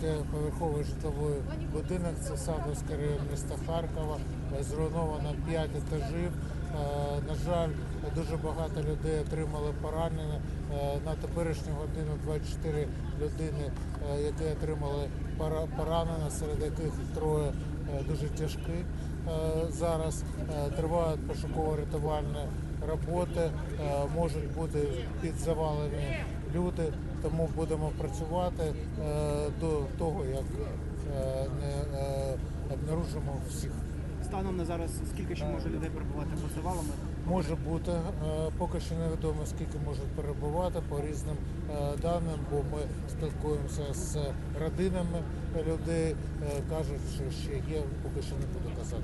дев'ятиповерховий житловий будинок. Це Садовський район міста Харкова. Зруйновано 5 етажів. Е, На жаль, дуже багато людей отримали поранення. Е, На теперішню годину 24 людини, е, які отримали поранення, серед яких троє дуже тяжкі. Зараз тривають пошуково-рятувальні роботи, можуть бути під завалами люди, тому будемо працювати е, до того, як е, не е, обнаружимо всіх. Станом на зараз скільки ще може людей перебувати під завалами? Може бути, е, поки що невідомо скільки можуть перебувати по різним е, даним, бо ми спілкуємося з родинами людей. е, Кажуть, що ще є, поки що не буду казати.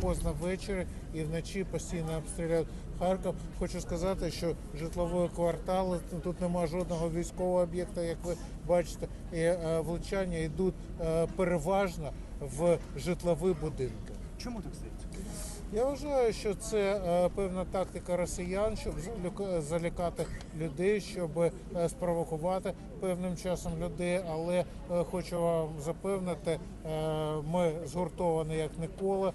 Поздно ввечері і влочі постійно обстрілюють Харків. Хочу сказати, що житлові квартали тут немає жодного військового об'єкта, як ви бачите, і влучання йдуть переважно в житлові будинки. Чому так стається? Я вважаю, що це е, певна тактика росіян, щоб залякати людей, щоб е, спровокувати певним часом людей. Але е, хочу вам запевнити, ми згуртовані як ніколи.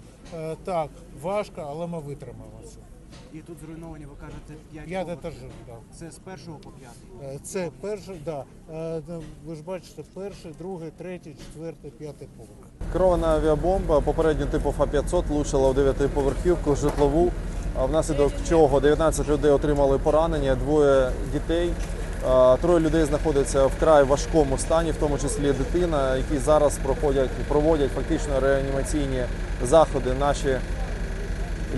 Так, важко, але ми витримаємо це. І тут зруйновані, ви кажете, 5 П'ять етажів. Да. Це з першого по п'ятий. Е, Це перший, да. Е, ну, Ви ж бачите, перший, другий, третій, четвертий, п'ятий поверх. Керована авіабомба попередньо типу Фа-500 влучила у дев'ятиповерхівку житлову, а внаслідок чого 19 людей отримали поранення, двоє дітей. А, Троє людей знаходяться в край важкому стані, в тому числі дитина, які зараз проходять проводять фактично реанімаційні заходи наші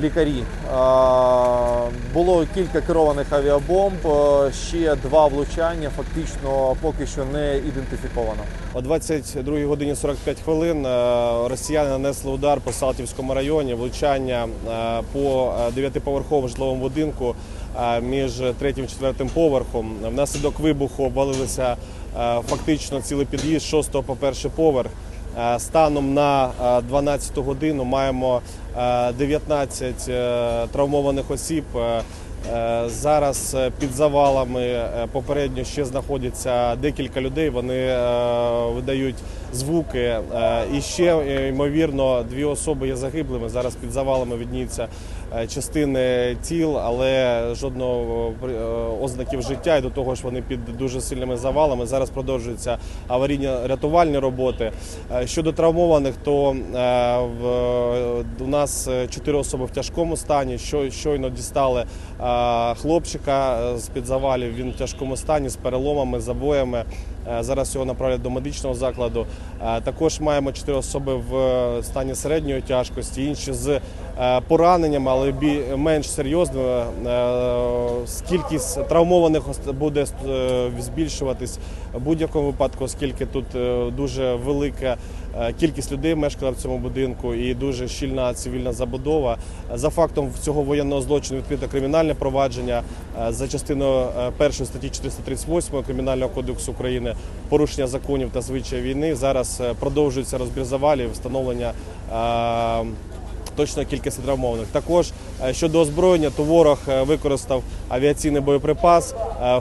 лікарі. Було кілька керованих авіабомб, ще два влучання, фактично поки що не ідентифіковано. О 22 годині 45 хвилин е, росіяни нанесли удар по Салтівському районі, влучання е, по е, дев'ятиповерховому житловому будинку між третім і четвертим поверхом. Внаслідок вибуху обвалилися фактично цілий під'їзд 6 по перший поверх. Станом на е, 12 годину маємо 19 е, травмованих осіб. Е, Е, Зараз е, під завалами е, попередньо ще знаходяться декілька людей. Вони е, видають звуки. Е, І ще е, ймовірно дві особи є загиблими. Зараз під завалами відніються е, частини тіл, але жодного е, ознаків життя. І до того ж вони під дуже сильними завалами. Зараз продовжуються аварійно-рятувальні роботи. Е, Щодо травмованих, то е, у нас е, чотири особи в тяжкому стані. Що щойно дістали е, хлопчика е, з під завалів. Він в тяжкому стані з переломами, забоями. Е, Зараз його направлять до медичного закладу. Е, Також маємо чотири особи в е, стані середньої тяжкості, інші з пораненнями, але менш серйозними. Кількість травмованих буде збільшуватись в будь-якому випадку, оскільки тут дуже велика кількість людей мешкала в цьому будинку і дуже щільна цивільна забудова. За фактом цього воєнного злочину відкрито кримінальне провадження за частиною е, першої статті 438 Кримінального кодексу України порушення законів та звичаїв війни. Зараз е, продовжується розбір завалів, встановлення. е, Точної кількості травмованих. Також е, щодо озброєння, то ворог використав авіаційний боєприпас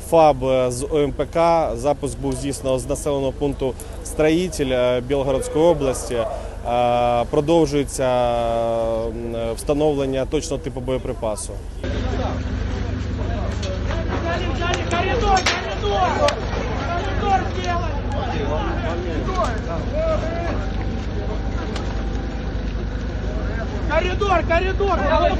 ФАБ з ОМПК. Запуск був здійснено з населеного пункту Строїтель Білгородської області. Продовжується встановлення точного типу боєприпасу. Коридор, коридор! Коридор сделай! Коридор, коридор! Давай,